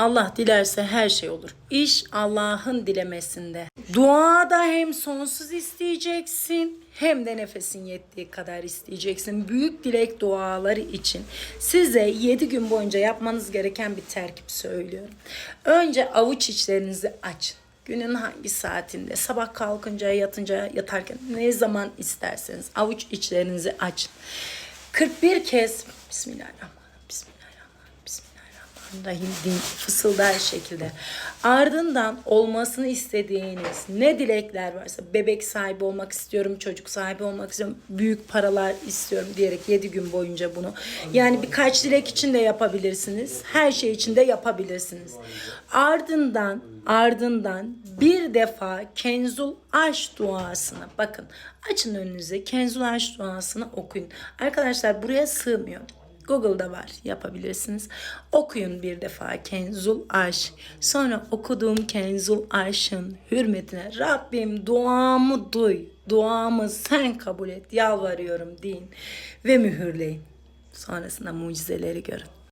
Allah dilerse her şey olur. İş Allah'ın dilemesinde. Duada hem sonsuz isteyeceksin hem de nefesin yettiği kadar isteyeceksin. Büyük dilek duaları için size 7 gün boyunca yapmanız gereken bir terkip söylüyorum. Önce avuç içlerinizi açın. Günün hangi saatinde, sabah kalkınca, yatınca, yatarken ne zaman isterseniz avuç içlerinizi açın. 41 kez Bismillahirrahmanirrahim, Bismillahirrahmanirrahim fısıldar şekilde. Ardından olmasını istediğiniz ne dilekler varsa bebek sahibi olmak istiyorum, çocuk sahibi olmak istiyorum, büyük paralar istiyorum diyerek 7 gün boyunca bunu. Yani birkaç dilek için de yapabilirsiniz. Her şey için de yapabilirsiniz. Ardından ardından bir defa Kenzul Aş duasını bakın açın önünüze Kenzul Aş duasını okuyun. Arkadaşlar buraya sığmıyor. Google'da var yapabilirsiniz. Okuyun bir defa Kenzul Aş. Sonra okuduğum Kenzul Aş'ın hürmetine Rabbim duamı duy. Duamı sen kabul et. Yalvarıyorum deyin. Ve mühürleyin. Sonrasında mucizeleri görün.